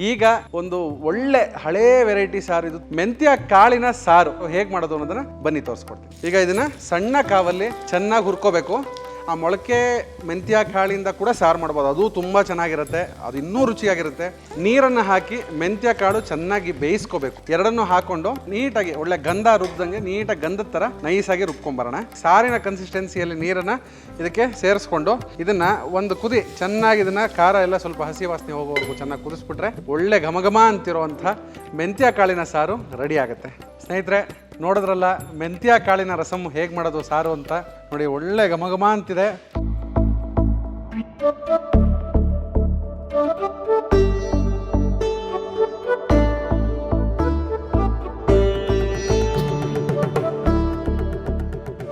ಈಗ ಒಂದು ಒಳ್ಳೆ ಹಳೆ ವೆರೈಟಿ ಸಾರು ಇದು. ಮೆಂತ್ಯ ಕಾಳಿನ ಸಾರು. ಹೇಗೆ ಮಾಡೋದು ಅನ್ನೋದನ್ನ ಬನ್ನಿ ತೋರಿಸ್ಕೊಡ್ತೀನಿ. ಈಗ ಇದನ್ನ ಸಣ್ಣ ಕಾವಲ್ಲಿ ಚೆನ್ನಾಗಿ ಹುರ್ಕೋಬೇಕು. ಆ ಮೊಳಕೆ ಮೆಂತ್ಯ ಕಾಳಿಂದ ಕೂಡ ಸಾರು ಮಾಡ್ಬೋದು. ಅದು ತುಂಬ ಚೆನ್ನಾಗಿರುತ್ತೆ. ಅದು ಇನ್ನೂ ರುಚಿಯಾಗಿರುತ್ತೆ. ನೀರನ್ನು ಹಾಕಿ ಮೆಂತ್ಯ ಕಾಳು ಚೆನ್ನಾಗಿ ಬೇಯಿಸ್ಕೋಬೇಕು. ಎರಡನ್ನು ಹಾಕೊಂಡು ನೀಟಾಗಿ ಒಳ್ಳೆ ಗಂಧ ರುಬ್ದಂಗೆ ನೀಟಾಗಿ ಗಂಧದ ಥರ ನೈಸಾಗಿ ರುಬ್ಕೊಂಬರೋಣ. ಸಾರಿನ ಕನ್ಸಿಸ್ಟೆನ್ಸಿಯಲ್ಲಿ ನೀರನ್ನು ಇದಕ್ಕೆ ಸೇರಿಸ್ಕೊಂಡು ಇದನ್ನು ಒಂದು ಕುದಿ ಚೆನ್ನಾಗಿ ಇದನ್ನು ಖಾರ ಎಲ್ಲ ಸ್ವಲ್ಪ ಹಸಿ ವಾಸನೆ ಹೋಗೋವರೆಗೂ ಚೆನ್ನಾಗಿ ಕುದಿಸ್ಬಿಟ್ರೆ ಒಳ್ಳೆ ಘಮಘಮ ಅಂತಿರುವಂಥ ಮೆಂತ್ಯ ಕಾಳಿನ ಸಾರು ರೆಡಿ ಆಗುತ್ತೆ. ಸ್ನೇಹಿತರೆ ನೋಡಿದ್ರಲ್ಲ, ಮೆಂತ್ಯ ಕಾಳಿನ ರಸಮ್ ಹೇಗೆ ಮಾಡೋದು ಸಾರು ಅಂತ? ನೋಡಿ, ಒಳ್ಳೆ ಘಮಘಮ ಅಂತಿದೆ.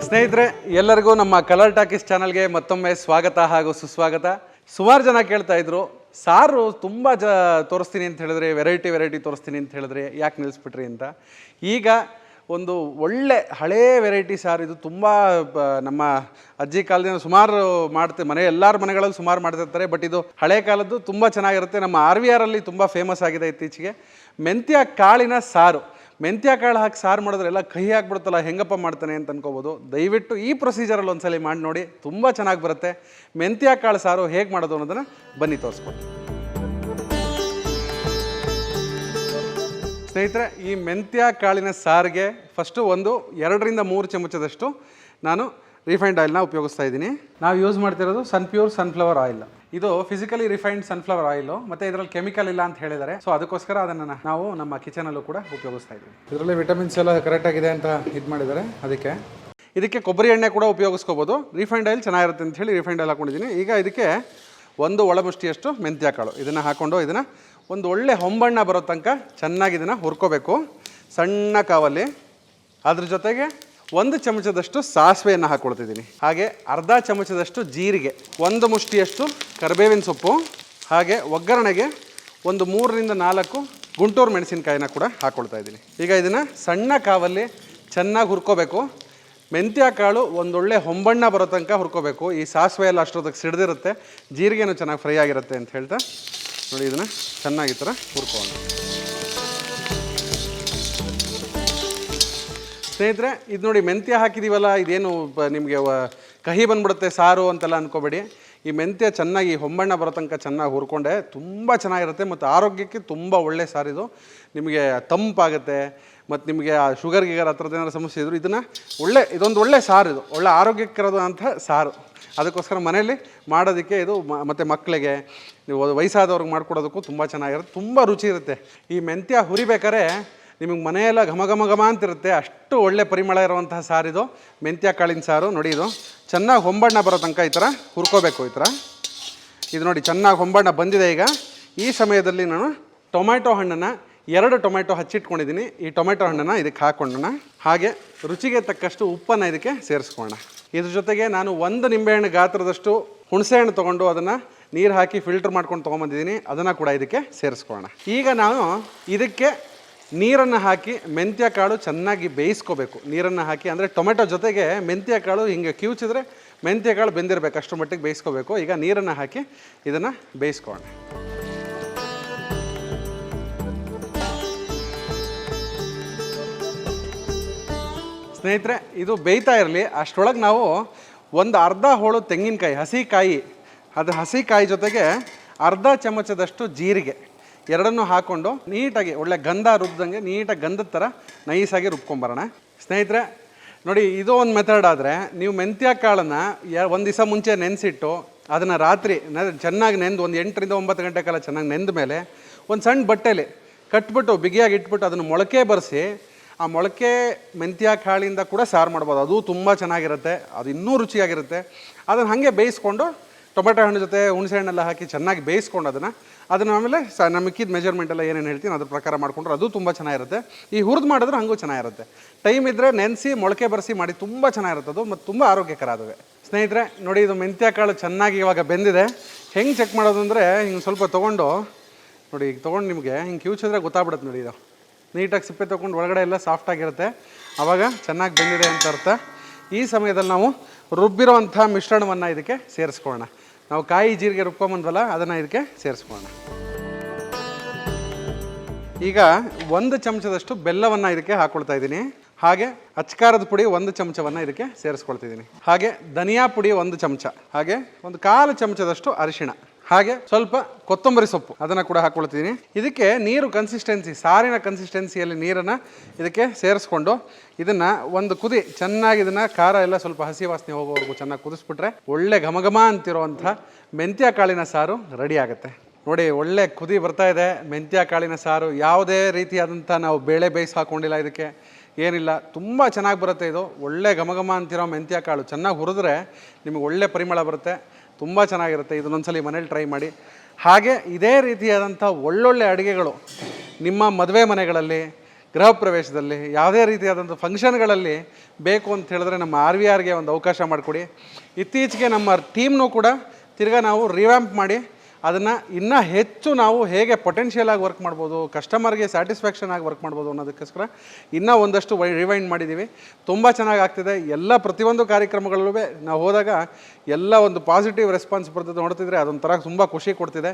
ಸ್ನೇಹಿತರೆ, ಎಲ್ಲರಿಗೂ ನಮ್ಮ ಕಲರ್ ಟಾಕೀಸ್ ಚಾನಲ್ಗೆ ಮತ್ತೊಮ್ಮೆ ಸ್ವಾಗತ ಹಾಗೂ ಸುಸ್ವಾಗತ. ಸುಮಾರು ಜನ ಕೇಳ್ತಾ ಇದ್ರು, ಸಾರು ತುಂಬ ಜ ತೋರಿಸ್ತೀನಿ ಅಂತ ಹೇಳಿದ್ರೆ ವೆರೈಟಿ ವೆರೈಟಿ ತೋರಿಸ್ತೀನಿ ಅಂತ ಹೇಳಿದ್ರೆ ಯಾಕೆ ನಿಲ್ಲಿಸ್ಬಿಟ್ರಿ ಅಂತ. ಈಗ ಒಂದು ಒಳ್ಳೆ ಹಳೇ ವೆರೈಟಿ ಸಾರು. ಇದು ತುಂಬ ನಮ್ಮ ಅಜ್ಜಿ ಕಾಲದಿಂದ ಸುಮಾರು ಮಾಡ್ತೆ, ಮನೆ, ಎಲ್ಲರ ಮನೆಗಳಲ್ಲಿ ಸುಮಾರು ಮಾಡ್ತಿರ್ತಾರೆ. ಬಟ್ ಇದು ಹಳೆ ಕಾಲದ್ದು ತುಂಬ ಚೆನ್ನಾಗಿರುತ್ತೆ. ನಮ್ಮ ಆರ್ ವಿ ಆರಲ್ಲಿ ತುಂಬ ಫೇಮಸ್ ಆಗಿದೆ ಇತ್ತೀಚೆಗೆ. ಮೆಂತ್ಯ ಕಾಳಿನ ಸಾರು. ಮೆಂತ್ಯ ಕಾಳು ಹಾಕಿ ಸಾರು ಮಾಡಿದ್ರೆ ಎಲ್ಲ ಕಹಿ ಹಾಕ್ಬಿಡ್ತಲ್ಲ ಹೆಂಗಪ್ಪ ಮಾಡ್ತಾನೆ ಅಂತ ಅನ್ಕೋಬೋದು. ದಯವಿಟ್ಟು ಈ ಪ್ರೊಸೀಜರಲ್ಲಿ ಒಂದ್ಸಲಿ ಮಾಡಿ ನೋಡಿ, ತುಂಬ ಚೆನ್ನಾಗಿ ಬರುತ್ತೆ. ಮೆಂತ್ಯ ಕಾಳು ಸಾರು ಹೇಗೆ ಮಾಡೋದು ಅನ್ನೋದನ್ನು ಬನ್ನಿ ತೋರಿಸ್ಕೊಡ್ತೀನಿ. ಸ್ನೇಹಿತರೆ, ಈ ಮೆಂತ್ಯ ಕಾಳಿನ ಸಾರಿಗೆ ಫಸ್ಟು ಒಂದು, ಎರಡರಿಂದ ಮೂರು ಚಮಚದಷ್ಟು ನಾನು ರಿಫೈನ್ಡ್ ಆಯಿಲ್ನ ಉಪಯೋಗಿಸ್ತಾ ಇದ್ದೀನಿ. ನಾವು ಯೂಸ್ ಮಾಡ್ತಿರೋದು ಸನ್ ಪ್ಯೂರ್ ಸನ್ಫ್ಲವರ್ ಆಯಿಲ್ ಇದು ಫಿಸಿಕಲಿ ರಿಫೈನ್ಡ್ ಸನ್ಫ್ಲವರ್ ಆಯಿಲ್ ಮತ್ತೆ ಇದರಲ್ಲಿ ಕೆಮಿಕಲ್ ಇಲ್ಲ ಅಂತ ಹೇಳಿದ್ದಾರೆ. ಸೊ ಅದಕ್ಕೋಸ್ಕರ ಅದನ್ನು ನಾವು ನಮ್ಮ ಕಿಚನಲ್ಲೂ ಕೂಡ ಉಪಯೋಗಿಸ್ತಾ ಇದ್ದೀವಿ. ಇದರಲ್ಲಿ ವಿಟಮಿನ್ಸ್ ಎಲ್ಲ ಕರೆಕ್ಟ್ ಆಗಿದೆ ಅಂತ ಇದು ಮಾಡಿದ್ದಾರೆ ಅದಕ್ಕೆ. ಇದಕ್ಕೆ ಕೊಬ್ಬರಿ ಎಣ್ಣೆ ಕೂಡ ಉಪಯೋಗಿಸ್ಕೋಬೋದು. ರಿಫೈಂಡ್ ಆಯಿಲ್ ಚೆನ್ನಾಗಿರುತ್ತೆ ಅಂತ ಹೇಳಿ ರಿಫೈಂಡ್ ಆಯಿಲ್ ಹಾಕೊಂಡಿದ್ದೀನಿ. ಈಗ ಇದಕ್ಕೆ ಒಂದು ಒಳಮುಷ್ಟಿಯಷ್ಟು ಮೆಂತ್ಯ ಕಾಳು. ಇದನ್ನು ಹಾಕ್ಕೊಂಡು ಇದನ್ನು ಒಂದು ಒಳ್ಳೆ ಹೊಂಬಣ್ಣ ಬರೋ ತನಕ ಚೆನ್ನಾಗಿ ಇದನ್ನು ಹುರ್ಕೋಬೇಕು. ಸಣ್ಣ ಕಾವಲ್ಲಿ. ಅದ್ರ ಜೊತೆಗೆ ಒಂದು ಚಮಚದಷ್ಟು ಸಾಸಿವೆಯನ್ನು ಹಾಕ್ಕೊಳ್ತಿದ್ದೀನಿ ಹಾಗೆ ಅರ್ಧ ಚಮಚದಷ್ಟು ಜೀರಿಗೆ, ಒಂದು ಮುಷ್ಟಿಯಷ್ಟು ಕರಿಬೇವಿನ ಸೊಪ್ಪು, ಹಾಗೆ ಒಗ್ಗರಣೆಗೆ ಒಂದು ಮೂರರಿಂದ ನಾಲ್ಕು ಗುಂಟೂರು ಮೆಣಸಿನಕಾಯಿನ ಕೂಡ ಹಾಕ್ಕೊಳ್ತಾ ಇದ್ದೀನಿ. ಈಗ ಇದನ್ನು ಸಣ್ಣ ಕಾವಲ್ಲಿ ಚೆನ್ನಾಗಿ ಹುರ್ಕೋಬೇಕು. ಮೆಂತ್ಯ ಕಾಳು ಒಂದೊಳ್ಳೆ ಹೊಂಬಣ್ಣ ಬರೋ ತನಕ ಹುರ್ಕೋಬೇಕು. ಈ ಸಾಸಿವೆ ಎಲ್ಲ ಅಷ್ಟೊತ್ತಿಗೆ ಸಿಡ್ದಿರುತ್ತೆ. ಜೀರಿಗೆನೂ ಚೆನ್ನಾಗಿ ಫ್ರೈ ಆಗಿರುತ್ತೆ ಅಂತ ಹೇಳ್ತಾ ನೋಡಿ ಇದನ್ನು ಚೆನ್ನಾಗಿ ಈ ಥರ ಹುರ್ಕೊಳ್ಳೋಣ. ಸ್ನೇಹಿತರೆ, ಇದು ನೋಡಿ ಮೆಂತ್ಯ ಹಾಕಿದ್ದೀವಲ್ಲ ಇದೇನು ನಿಮಗೆ ಕಹಿ ಬಂದ್ಬಿಡುತ್ತೆ, ಸಾರು ಅಂತೆಲ್ಲ ಅನ್ಕೋಬೇಡಿ. ಈ ಮೆಂತ್ಯ ಚೆನ್ನಾಗಿ ಹೊಂಬಣ್ಣ ಬರೋ ತನಕ ಚೆನ್ನಾಗಿ ಹುರ್ಕೊಂಡೆ, ತುಂಬ ಚೆನ್ನಾಗಿರುತ್ತೆ ಮತ್ತು ಆರೋಗ್ಯಕ್ಕೆ ತುಂಬ ಒಳ್ಳೆ ಸಾರಿದು ನಿಮಗೆ ತಂಪಾಗುತ್ತೆ ಮತ್ತು ನಿಮಗೆ ಆ ಶುಗರ್ ಗಿಗರ್ ಹತ್ರದ ಏನಾದ್ರು ಸಮಸ್ಯೆ ಇದ್ದರು ಇದನ್ನು ಒಳ್ಳೆ, ಇದೊಂದು ಒಳ್ಳೆ ಸಾರು ಇದು. ಒಳ್ಳೆ ಆರೋಗ್ಯಕರದಂಥ ಸಾರು. ಅದಕ್ಕೋಸ್ಕರ ಮನೆಯಲ್ಲಿ ಮಾಡೋದಕ್ಕೆ ಇದು ಮತ್ತು ಮಕ್ಕಳಿಗೆ, ನೀವು ವಯಸ್ಸಾದವ್ರಿಗೆ ಮಾಡ್ಕೊಡೋದಕ್ಕೂ ತುಂಬ ಚೆನ್ನಾಗಿರುತ್ತೆ, ತುಂಬ ರುಚಿ ಇರುತ್ತೆ. ಈ ಮೆಂತ್ಯ ಹುರಿಬೇಕಾದ್ರೆ ನಿಮಗೆ ಮನೆಯೆಲ್ಲ ಘಮ ಘಮ ಘಮ ಅಂತಿರುತ್ತೆ. ಅಷ್ಟು ಒಳ್ಳೆ ಪರಿಮಳ ಇರುವಂತಹ ಸಾರಿದು. ಮೆಂತ್ಯ, ಕಾಳಿನ ಸಾರು, ನೋಡಿ ಇದು. ಚೆನ್ನಾಗಿ ಹೊಂಬಣ್ಣ ಬರೋ ತನಕ ಈ ಥರ ಹುರ್ಕೋಬೇಕು ಈ ಥರ. ಇದು ನೋಡಿ, ಚೆನ್ನಾಗಿ ಹೊಂಬಣ್ಣ ಬಂದಿದೆ ಈಗ. ಈ ಸಮಯದಲ್ಲಿ ನಾನು ಟೊಮ್ಯಾಟೊ ಹಣ್ಣನ್ನು ಎರಡು ಟೊಮ್ಯಾಟೊ ಹಚ್ಚಿಟ್ಕೊಂಡಿದ್ದೀನಿ. ಈ ಟೊಮ್ಯಾಟೊ ಹಣ್ಣನ್ನು ಇದಕ್ಕೆ ಹಾಕ್ಕೊಂಡೋಣ. ಹಾಗೆ ರುಚಿಗೆ ತಕ್ಕಷ್ಟು ಉಪ್ಪನ್ನು ಇದಕ್ಕೆ ಸೇರಿಸ್ಕೊಳ್ಳೋಣ. ಇದ್ರ ಜೊತೆಗೆ ನಾನು ಒಂದು ನಿಂಬೆಹಣ್ಣು ಗಾತ್ರದಷ್ಟು ಹುಣಸೆಹಣ್ಣು ತೊಗೊಂಡು ಅದನ್ನು ನೀರು ಹಾಕಿ ಫಿಲ್ಟರ್ ಮಾಡ್ಕೊಂಡು ತೊಗೊಂಬಂದಿದ್ದೀನಿ. ಅದನ್ನು ಕೂಡ ಇದಕ್ಕೆ ಸೇರಿಸ್ಕೊಳ್ಳೋಣ. ಈಗ ನಾನು ಇದಕ್ಕೆ ನೀರನ್ನು ಹಾಕಿ ಮೆಂತ್ಯ ಕಾಳು ಚೆನ್ನಾಗಿ ಬೇಯಿಸ್ಕೋಬೇಕು. ನೀರನ್ನು ಹಾಕಿ ಅಂದರೆ ಟೊಮೆಟೊ ಜೊತೆಗೆ ಮೆಂತ್ಯ ಕಾಳು ಹಿಂಗೆ ಕಿವುಚಿದ್ರೆ ಮೆಂತ್ಯ ಕಾಳು ಬೆಂದಿರಬೇಕು. ಅಷ್ಟರ ಮಟ್ಟಿಗೆ ಬೇಯಿಸ್ಕೋಬೇಕು. ಈಗ ನೀರನ್ನು ಹಾಕಿ ಇದನ್ನು ಬೇಯಿಸ್ಕೊಳ್ಳೋಣ. ಸ್ನೇಹಿತರೆ, ಇದು ಬೇಯ್ತಾ ಇರಲಿ. ಅಷ್ಟರೊಳಗೆ ನಾವು ಒಂದು ಅರ್ಧ ಹೋಳು ತೆಂಗಿನಕಾಯಿ, ಹಸಿಕಾಯಿ. ಅದು ಹಸಿ ಕಾಯಿ ಜೊತೆಗೆ ಅರ್ಧ ಚಮಚದಷ್ಟು ಜೀರಿಗೆ. ಎರಡನ್ನೂ ಹಾಕ್ಕೊಂಡು ನೀಟಾಗಿ ಒಳ್ಳೆ ಗಂಧ ರುಬ್ದಂಗೆ ನೀಟಾಗಿ ಗಂಧದ ಥರ ನೈಸಾಗಿ ರುಬ್ಕೊಂಬರೋಣ. ಸ್ನೇಹಿತರೆ, ನೋಡಿ, ಇದು ಒಂದು ಮೆಥಡ್ ಆದರೆ ನೀವು ಮೆಂತ್ಯ ಕಾಳನ್ನು ಒಂದು ದಿವಸ ಮುಂಚೆ ನೆನೆಸಿಟ್ಟು ಅದನ್ನು ರಾತ್ರಿ ಚೆನ್ನಾಗಿ ನೆಂದು ಒಂದು ಎಂಟರಿಂದ ಒಂಬತ್ತು ಗಂಟೆ ಕಾಲ ಚೆನ್ನಾಗಿ ನೆಂದ ಮೇಲೆ ಒಂದು ಸಣ್ಣ ಬಟ್ಟೆಲಿ ಕಟ್ಬಿಟ್ಟು ಬಿಗಿಯಾಗಿ ಇಟ್ಬಿಟ್ಟು ಅದನ್ನು ಮೊಳಕೆ ಬರೆಸಿ ಆ ಮೊಳಕೆ ಮೆಂತ್ಯ ಕಾಳಿಂದ ಕೂಡ ಸಾರು ಮಾಡ್ಬೋದು. ಅದು ತುಂಬ ಚೆನ್ನಾಗಿರುತ್ತೆ, ಅದು ಇನ್ನೂ ರುಚಿಯಾಗಿರುತ್ತೆ. ಅದನ್ನು ಹಾಗೆ ಬೇಯಿಸ್ಕೊಂಡು ಟೊಮೆಟೊ ಹಣ್ಣು ಜೊತೆ ಹುಣಸೆ ಹಣ್ಣೆಲ್ಲ ಹಾಕಿ ಚೆನ್ನಾಗಿ ಬೇಯಿಸ್ಕೊಂಡು ಅದನ್ನು ಅದನ್ನು ಆಮೇಲೆ ಸ ಮಿಕ್ಕಿದ ಮೆಜರ್ಮೆಂಟ್ ಎಲ್ಲ ಏನೇನು ಹೇಳ್ತೀನಿ ಅದ್ರ ಪ್ರಕಾರ ಮಾಡಿಕೊಂಡ್ರೆ ಅದು ತುಂಬ ಚೆನ್ನಾಗಿರುತ್ತೆ. ಈ ಹುರಿದು ಮಾಡಿದ್ರೆ ಹಂಗೂ ಚೆನ್ನಾಗಿರುತ್ತೆ. ಟೈಮ್ ಇದ್ದರೆ ನೆನೆಸಿ ಮೊಳಕೆ ಬರೆಸಿ ಮಾಡಿ ತುಂಬ ಚೆನ್ನಾಗಿರುತ್ತೆ ಅದು ಮತ್ತು ತುಂಬ ಆರೋಗ್ಯಕರ ಅದುವೆ ಸ್ನೇಹಿತರೆ, ನೋಡಿ ಇದು ಮೆಂತ್ಯ ಕಾಳು ಚೆನ್ನಾಗಿ ಇವಾಗ ಬೆಂದಿದೆ. ಹೆಂಗೆ ಚೆಕ್ ಮಾಡೋದು ಅಂದರೆ ಹಿಂಗೆ ಸ್ವಲ್ಪ ತೊಗೊಂಡು, ನೋಡಿ ಈಗ ತೊಗೊಂಡು ನಿಮಗೆ ಹಿಂಗೆ ಕ್ಯೂಚಿದ್ರೆ ಗೊತ್ತಾಗ್ಬಿಡುತ್ತೆ ನೋಡಿ ಇದು. ನೀಟಾಗಿ ಸಿಪ್ಪೆ ತೊಗೊಂಡು ಒಳಗಡೆ ಎಲ್ಲ ಸಾಫ್ಟ್ ಆಗಿರುತ್ತೆ. ಆವಾಗ ಚೆನ್ನಾಗಿ ಬೆಂದಿದೆ ಅಂತ ಅರ್ಥ. ಈ ಸಮಯದಲ್ಲಿ ನಾವು ರುಬ್ಬಿರೋವಂಥ ಮಿಶ್ರಣವನ್ನು ಇದಕ್ಕೆ ಸೇರಿಸ್ಕೊಳ್ಳೋಣ. ನಾವು ಕಾಯಿ ಜೀರಿಗೆ ರುಬ್ಕೊಂಬಂದ್ವಲ್ಲ, ಅದನ್ನು ಇದಕ್ಕೆ ಸೇರಿಸ್ಕೋಣ ಈಗ ಒಂದು ಚಮಚದಷ್ಟು ಬೆಲ್ಲವನ್ನು ಇದಕ್ಕೆ ಹಾಕ್ಕೊಳ್ತಾ ಇದ್ದೀನಿ. ಹಾಗೆ ಅಚ್ಕಾರದ ಪುಡಿ ಒಂದು ಚಮಚವನ್ನು ಇದಕ್ಕೆ ಸೇರಿಸ್ಕೊಳ್ತಿದ್ದೀನಿ ಹಾಗೆ ಧನಿಯಾ ಪುಡಿ ಒಂದು ಚಮಚ. ಹಾಗೆ ಒಂದು ಕಾಲು ಚಮಚದಷ್ಟು ಅರಿಶಿಣ. ಹಾಗೆ ಸ್ವಲ್ಪ ಕೊತ್ತಂಬರಿ ಸೊಪ್ಪು ಅದನ್ನು ಕೂಡ ಹಾಕ್ಕೊಳ್ತೀನಿ ಇದಕ್ಕೆ ನೀರು ಕನ್ಸಿಸ್ಟೆನ್ಸಿ ಸಾರಿನ ಕನ್ಸಿಸ್ಟೆನ್ಸಿಯಲ್ಲಿ ನೀರನ್ನು ಇದಕ್ಕೆ ಸೇರಿಸ್ಕೊಂಡು ಇದನ್ನು ಒಂದು ಕುದಿ ಚೆನ್ನಾಗಿ ಇದನ್ನು ಖಾರ ಎಲ್ಲ ಸ್ವಲ್ಪ ಹಸಿ ವಾಸನೆ ಹೋಗೋವರೆಗೂ ಚೆನ್ನಾಗಿ ಕುದಿಸ್ಬಿಟ್ರೆ ಒಳ್ಳೆ ಘಮಘಮ ಅಂತಿರುವಂಥ ಮೆಂತ್ಯ ಕಾಳಿನ ಸಾರು ರೆಡಿ ಆಗುತ್ತೆ. ನೋಡಿ ಒಳ್ಳೆ ಕುದಿ ಬರ್ತಾ ಇದೆ. ಮೆಂತ್ಯ ಕಾಳಿನ ಸಾರು ಯಾವುದೇ ರೀತಿಯಾದಂಥ ನಾವು ಬೇಳೆ ಬೇಯಿಸಿ ಹಾಕ್ಕೊಂಡಿಲ್ಲ ಇದಕ್ಕೆ. ಏನಿಲ್ಲ, ತುಂಬ ಚೆನ್ನಾಗಿ ಬರುತ್ತೆ ಇದು. ಒಳ್ಳೆ ಘಮಘಮ ಅಂತಿರೋ ಮೆಂತ್ಯ ಕಾಳು ಚೆನ್ನಾಗಿ ಹುರಿದ್ರೆ ನಿಮಗೆ ಒಳ್ಳೆ ಪರಿಮಳ ಬರುತ್ತೆ. ತುಂಬ ಚೆನ್ನಾಗಿರುತ್ತೆ. ಇದನ್ನೊಂದ್ಸಲಿ ಮನೇಲಿ ಟ್ರೈ ಮಾಡಿ. ಹಾಗೆ ಇದೇ ರೀತಿಯಾದಂಥ ಒಳ್ಳೊಳ್ಳೆ ಅಡುಗೆಗಳು ನಿಮ್ಮ ಮದುವೆ ಮನೆಗಳಲ್ಲಿ, ಗೃಹ ಪ್ರವೇಶದಲ್ಲಿ, ಯಾವುದೇ ರೀತಿಯಾದಂಥ ಫಂಕ್ಷನ್ಗಳಲ್ಲಿ ಬೇಕು ಅಂತ ಹೇಳಿದ್ರೆ ನಮ್ಮ ಆರ್ ವಿ ಆರ್ಗೆ ಒಂದು ಅವಕಾಶ ಮಾಡಿಕೊಡಿ. ಇತ್ತೀಚೆಗೆ ನಮ್ಮ ಟೀಮ್ನೂ ಕೂಡ ತಿರ್ಗಾ ನಾವು ರಿವ್ಯಾಂಪ್ ಮಾಡಿ ಅದನ್ನು ಇನ್ನೂ ಹೆಚ್ಚು ನಾವು ಹೇಗೆ ಪೊಟೆನ್ಷಿಯಲ್ ಆಗಿ ವರ್ಕ್ ಮಾಡ್ಬೋದು ಕಸ್ಟಮರ್ಗೆ ಸ್ಯಾಟಿಸ್ಫ್ಯಾಕ್ಷನ್ ಆಗಿ ವರ್ಕ್ ಮಾಡ್ಬೋದು ಅನ್ನೋದಕ್ಕೋಸ್ಕರ ಇನ್ನೂ ಒಂದಷ್ಟು ರಿವೈಂಡ್ ಮಾಡಿದ್ದೀವಿ ತುಂಬ ಚೆನ್ನಾಗಿ ಆಗ್ತಿದೆ. ಎಲ್ಲ ಪ್ರತಿಯೊಂದು ಕಾರ್ಯಕ್ರಮಗಳಲ್ಲೂ ನಾವು ಹೋದಾಗ ಎಲ್ಲ ಒಂದು ಪಾಸಿಟಿವ್ ರೆಸ್ಪಾನ್ಸ್ ಬರ್ತದೆ ನೋಡ್ತಿದ್ರೆ ಅದೊಂಥರ ತುಂಬ ಖುಷಿ ಕೊಡ್ತಿದೆ.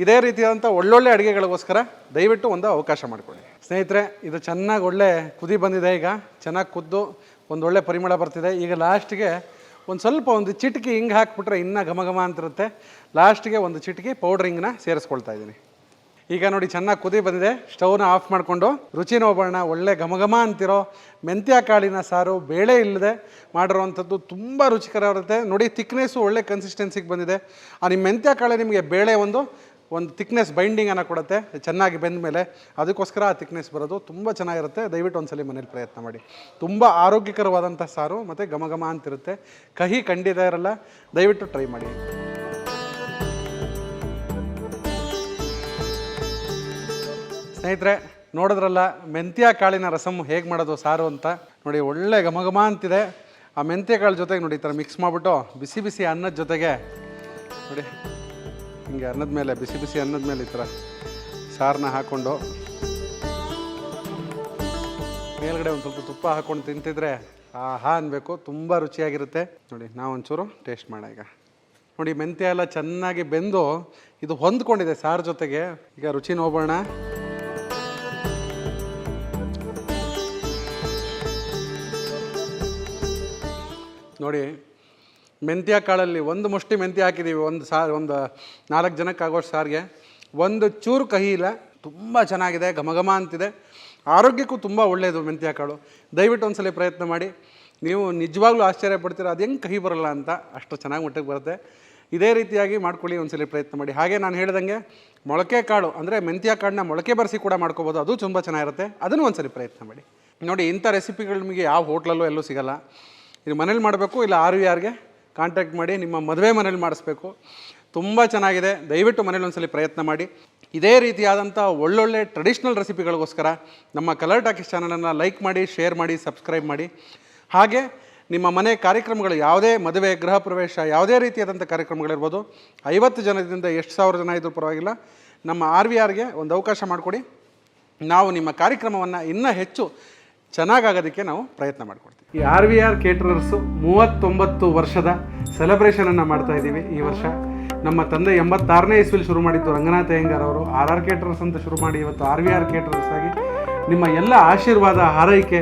ಇದೇ ರೀತಿಯಾದಂಥ ಒಳ್ಳೊಳ್ಳೆ ಅಡುಗೆಗಳಿಗೋಸ್ಕರ ದಯವಿಟ್ಟು ಒಂದು ಅವಕಾಶ ಮಾಡಿಕೊಳ್ಳಿ. ಸ್ನೇಹಿತರೆ, ಇದು ಚೆನ್ನಾಗಿ ಒಳ್ಳೆ ಕುದಿ ಬಂದಿದೆ ಈಗ. ಚೆನ್ನಾಗಿ ಕುದ್ದು ಒಂದೊಳ್ಳೆ ಪರಿಮಳ ಬರ್ತಿದೆ. ಈಗ ಲಾಸ್ಟ್ಗೆ ಒಂದು ಸ್ವಲ್ಪ ಒಂದು ಚಿಟಿಕೆ ಹಿಂಗೆ ಹಾಕ್ಬಿಟ್ರೆ ಇನ್ನೂ ಘಮ ಘಮ ಅಂತಿರುತ್ತೆ. ಲಾಸ್ಟ್ಗೆ ಒಂದು ಚಿಟಿಕೆ ಪೌಡ್ರಿಂಗ್ನ ಸೇರಿಸ್ಕೊಳ್ತಾ ಇದ್ದೀನಿ. ಈಗ ನೋಡಿ ಚೆನ್ನಾಗಿ ಕುದಿ ಬಂದಿದೆ. ಸ್ಟವ್ನ ಆಫ್ ಮಾಡಿಕೊಂಡು ರುಚಿ ನೋಬೋಣ ಒಳ್ಳೆ ಘಮಘಮ ಅಂತಿರೋ ಮೆಂತ್ಯ ಕಾಳಿನ ಸಾರು ಬೇಳೆ ಇಲ್ಲದೆ ಮಾಡಿರೋವಂಥದ್ದು ತುಂಬ ರುಚಿಕರ ಇರುತ್ತೆ. ನೋಡಿ ತಿಕ್ನೆಸ್ಸು ಒಳ್ಳೆ ಕನ್ಸಿಸ್ಟೆನ್ಸಿಗೆ ಬಂದಿದೆ. ಆ ನಿಮ್ಮ ಮೆಂತ್ಯ ಕಾಳೆ ನಿಮಗೆ ಬೇಳೆ ಒಂದು ಒಂದು ತಿಕ್ನೆಸ್ ಬೈಂಡಿಂಗನ್ನು ಕೊಡುತ್ತೆ, ಚೆನ್ನಾಗಿ ಬೆಂದ ಮೇಲೆ. ಅದಕ್ಕೋಸ್ಕರ ಆ ತಿಕ್ನೆಸ್ ಬರೋದು ತುಂಬ ಚೆನ್ನಾಗಿರುತ್ತೆ. ದಯವಿಟ್ಟು ಒಂದ್ಸಲಿ ಮನೇಲಿ ಪ್ರಯತ್ನ ಮಾಡಿ. ತುಂಬ ಆರೋಗ್ಯಕರವಾದಂಥ ಸಾರು ಮತ್ತು ಘಮ ಘಮ ಅಂತಿರುತ್ತೆ. ಕಹಿ ಖಂಡಿತ ಇರಲ್ಲ. ದಯವಿಟ್ಟು ಟ್ರೈ ಮಾಡಿ. ಸ್ನೇಹಿತರೆ, ನೋಡಿದ್ರಲ್ಲ, ಮೆಂತ್ಯ ಕಾಳಿನ ರಸಮ್ ಹೇಗೆ ಮಾಡೋದು ಸಾರು ಅಂತ? ನೋಡಿ, ಒಳ್ಳೆ ಘಮ ಘಮ ಅಂತಿದೆ. ಆ ಮೆಂತ್ಯ ಕಾಳು ಜೊತೆಗೆ ನೋಡಿ ಈ ಥರ ಮಿಕ್ಸ್ ಮಾಡಿಬಿಟ್ಟು ಬಿಸಿ ಬಿಸಿ ಅನ್ನದ ಜೊತೆಗೆ ನೋಡಿ. ಹಿಂಗೆ ಅನ್ನದ ಮೇಲೆ, ಬಿಸಿ ಬಿಸಿ ಅನ್ನದ ಮೇಲೆ ಈ ಥರ ಸಾರನ್ನ ಹಾಕ್ಕೊಂಡು ಮೇಲ್ಗಡೆ ಒಂದು ಸ್ವಲ್ಪ ತುಪ್ಪ ಹಾಕ್ಕೊಂಡು ತಿಂತಿದ್ರೆ ಆಹಾ ಅನ್ಬೇಕು, ತುಂಬ ರುಚಿಯಾಗಿರುತ್ತೆ. ನೋಡಿ ನಾವು ಒಂಚೂರು ಟೇಸ್ಟ್ ಮಾಡ ಈಗ. ನೋಡಿ, ಮೆಂತ್ಯ ಎಲ್ಲ ಚೆನ್ನಾಗಿ ಬೆಂದು ಇದು ಹೊಂದ್ಕೊಂಡಿದೆ ಸಾರು ಜೊತೆಗೆ. ಈಗ ರುಚಿ ನೋಡೋಣ ನೋಡಿ ಮೆಂತ್ಯ ಕಾಳಲ್ಲಿ ಒಂದು ಮುಷ್ಟಿ ಮೆಂತ್ಯ ಹಾಕಿದ್ದೀವಿ ಒಂದು ಸಾರು ಒಂದು ನಾಲ್ಕು ಜನಕ್ಕೆ ಆಗೋಷ್ಟು ಸಾರಿಗೆ. ಒಂದು ಚೂರು ಕಹಿ ಇಲ್ಲ. ತುಂಬ ಚೆನ್ನಾಗಿದೆ, ಘಮಘಮ ಅಂತಿದೆ. ಆರೋಗ್ಯಕ್ಕೂ ತುಂಬ ಒಳ್ಳೆಯದು ಮೆಂತ್ಯ ಕಾಳು. ದಯವಿಟ್ಟು ಒಂದ್ಸಲ ಪ್ರಯತ್ನ ಮಾಡಿ. ನೀವು ನಿಜವಾಗ್ಲೂ ಆಶ್ಚರ್ಯ ಪಡ್ತೀರ, ಅದು ಹೆಂಗೆ ಕಹಿ ಬರಲ್ಲ ಅಂತ? ಅಷ್ಟು ಚೆನ್ನಾಗಿ ಮಟ್ಟಿಗೆ ಬರುತ್ತೆ. ಇದೇ ರೀತಿಯಾಗಿ ಮಾಡ್ಕೊಳ್ಳಿ, ಒಂದ್ಸಲ ಪ್ರಯತ್ನ ಮಾಡಿ. ಹಾಗೆ ನಾನು ಹೇಳ್ದಂಗೆ ಮೊಳಕೆ ಕಾಳು ಅಂದರೆ ಮೆಂತ್ಯ ಕಾಳನ್ನ ಮೊಳಕೆ ಬರೆಸಿ ಕೂಡ ಮಾಡ್ಕೋಬೋದು. ಅದು ತುಂಬ ಚೆನ್ನಾಗಿರುತ್ತೆ. ಅದನ್ನು ಒಂದ್ಸಲಿ ಪ್ರಯತ್ನ ಮಾಡಿ. ನೋಡಿ, ಇಂಥ ರೆಸಿಪಿಗಳು ನಿಮಗೆ ಯಾವ ಹೋಟ್ಲಲ್ಲೂ ಎಲ್ಲೂ ಸಿಗಲ್ಲ. ಇದು ಮನೇಲಿ ಮಾಡಬೇಕು, ಇಲ್ಲ ಆರು ಯಾರಿಗೆ ಕಾಂಟ್ಯಾಕ್ಟ್ ಮಾಡಿ ನಿಮ್ಮ ಮದುವೆ ಮನೇಲಿ ಮಾಡಿಸ್ಬೇಕು. ತುಂಬ ಚೆನ್ನಾಗಿದೆ. ದಯವಿಟ್ಟು ಮನೇಲಿ ಒಂದ್ಸಲಿ ಪ್ರಯತ್ನ ಮಾಡಿ. ಇದೇ ರೀತಿಯಾದಂಥ ಒಳ್ಳೊಳ್ಳೆ ಟ್ರೆಡಿಷ್ನಲ್ ರೆಸಿಪಿಗಳಿಗೋಸ್ಕರ ನಮ್ಮ ಕಲರ್ ಟಾಕೀಸ್ ಚಾನಲನ್ನು ಲೈಕ್ ಮಾಡಿ ಶೇರ್ ಮಾಡಿ ಸಬ್ಸ್ಕ್ರೈಬ್ ಮಾಡಿ. ಹಾಗೆ ನಿಮ್ಮ ಮನೆ ಕಾರ್ಯಕ್ರಮಗಳು ಯಾವುದೇ ಮದುವೆ, ಗೃಹ ಪ್ರವೇಶ ಯಾವುದೇ ರೀತಿಯಾದಂಥ ಕಾರ್ಯಕ್ರಮಗಳಿರ್ಬೋದು. ಐವತ್ತು ಜನದಿಂದ ಎಷ್ಟು ಸಾವಿರ ಜನ ಇದ್ರೂ ಪರವಾಗಿಲ್ಲ. ನಮ್ಮ ಆರ್ ವಿ ಆರ್ಗೆ ಒಂದು ಅವಕಾಶ ಮಾಡಿಕೊಡಿ. ನಾವು ನಿಮ್ಮ ಕಾರ್ಯಕ್ರಮವನ್ನು ಇನ್ನೂ ಹೆಚ್ಚು ಚೆನ್ನಾಗಾಗೋದಕ್ಕೆ ನಾವು ಪ್ರಯತ್ನ ಮಾಡ್ಕೊಡ್ತೀವಿ. ಈ ಆರ್ ವಿ ಆರ್ ಕೇಟ್ರರ್ಸು ಮೂವತ್ತೊಂಬತ್ತು ವರ್ಷದ ಸೆಲೆಬ್ರೇಷನನ್ನು ಮಾಡ್ತಾ ಇದ್ದೀವಿ ಈ ವರ್ಷ. ನಮ್ಮ ತಂದೆ ಎಂಬತ್ತಾರನೇ ಇಸ್ವಿಲಿ ಶುರು ಮಾಡಿದ್ದು ರಂಗನಾಥ ಅಯ್ಯಂಗಾರ್ ಅವರು. ಆರ್ ಆರ್ ಕೇಟ್ರರ್ಸ್ ಅಂತ ಶುರು ಮಾಡಿ ಇವತ್ತು ಆರ್ ವಿ ಆರ್ ಕೇಟ್ರರ್ಸ್ ಆಗಿ ನಿಮ್ಮ ಎಲ್ಲ ಆಶೀರ್ವಾದ, ಹಾರೈಕೆ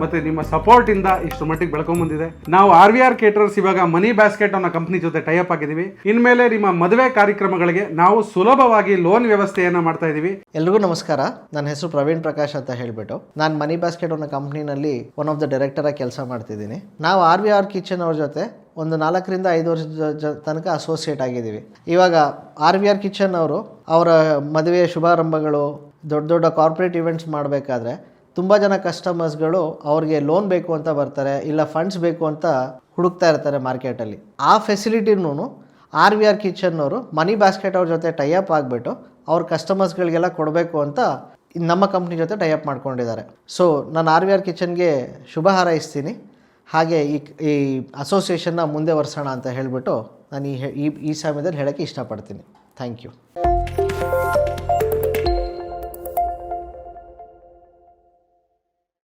ಮತ್ತು ನಿಮ್ಮ ಸಪೋರ್ಟಿಂದ ಇಷ್ಟು ಮಟ್ಟಿಗೆ ಬೆಳ್ಕೊಂಬಂದಿದೆ ನಾವು ಆರ್ ವಿ ಆರ್ ಕೇಟರ್ಸ್ ಇವಾಗ ಮನಿ ಬ್ಯಾಸ್ಕೆಟ್ ಅನ್ನೋ ಕಂಪ್ನಿ ಜೊತೆ ಟೈಅಪ್ ಆಗಿದ್ದೀವಿ. ಇನ್ಮೇಲೆ ನಿಮ್ಮ ಮದುವೆ ಕಾರ್ಯಕ್ರಮಗಳಿಗೆ ನಾವು ಸುಲಭವಾಗಿ ಲೋನ್ ವ್ಯವಸ್ಥೆಯನ್ನು ಮಾಡ್ತಾ ಇದ್ದೀವಿ ಎಲ್ರಿಗೂ ನಮಸ್ಕಾರ. ನನ್ನ ಹೆಸರು ಪ್ರವೀಣ್ ಪ್ರಕಾಶ್ ಅಂತ ಹೇಳಿಬಿಟ್ಟು ನಾನು ಮನಿ ಬ್ಯಾಸ್ಕೆಟ್ ಅನ್ನೋ ಕಂಪ್ನಿನಲ್ಲಿ ಒನ್ ಆಫ್ ದ ಡೈರೆಕ್ಟರ್ ಆಗಿ ಕೆಲಸ ಮಾಡ್ತಿದ್ದೀನಿ. ನಾವು ಆರ್ ವಿ ಆರ್ ಕಿಚನ್ ಅವ್ರ ಜೊತೆ ಒಂದು ನಾಲ್ಕರಿಂದ ಐದು ವರ್ಷದ ತನಕ ಅಸೋಸಿಯೇಟ್ ಆಗಿದ್ದೀವಿ. ಇವಾಗ ಆರ್ ವಿ ಆರ್ ಕಿಚನ್ ಅವರು ಅವರ ಮದುವೆ ಶುಭಾರಂಭಗಳು ದೊಡ್ಡ ದೊಡ್ಡ ಕಾರ್ಪೊರೇಟ್ ಇವೆಂಟ್ಸ್ ಮಾಡಬೇಕಾದ್ರೆ ತುಂಬ ಜನ ಕಸ್ಟಮರ್ಸ್ಗಳು ಅವ್ರಿಗೆ ಲೋನ್ ಬೇಕು ಅಂತ ಬರ್ತಾರೆ, ಇಲ್ಲ ಫಂಡ್ಸ್ ಬೇಕು ಅಂತ ಹುಡುಕ್ತಾ ಇರ್ತಾರೆ ಮಾರ್ಕೆಟಲ್ಲಿ ಆ ಫೆಸಿಲಿಟಿನೂ ಆರ್ ವಿ ಆರ್ ಕಿಚನ್ನವರು ಮನಿ ಬಾಸ್ಕೆಟ್ ಅವ್ರ ಜೊತೆ ಟೈಅಪ್ ಆಗಿಬಿಟ್ಟು ಅವ್ರ ಕಸ್ಟಮರ್ಸ್ಗಳಿಗೆಲ್ಲ ಕೊಡಬೇಕು ಅಂತ ನಮ್ಮ ಕಂಪ್ನಿ ಜೊತೆ ಟೈಅಪ್ ಮಾಡ್ಕೊಂಡಿದ್ದಾರೆ. ಸೊ ನಾನು ಆರ್ ವಿ ಆರ್ ಕಿಚನ್ಗೆ ಶುಭ ಹಾರೈಸ್ತೀನಿ. ಹಾಗೆ ಈ ಈ ಅಸೋಸಿಯೇಷನ್ನ ಮುಂದೆ ವರ್ಸೋಣ ಅಂತ ಹೇಳಿಬಿಟ್ಟು ನಾನು ಈ ಈ ಸಮಯದಲ್ಲಿ ಹೇಳೋಕ್ಕೆ ಇಷ್ಟಪಡ್ತೀನಿ. Thank you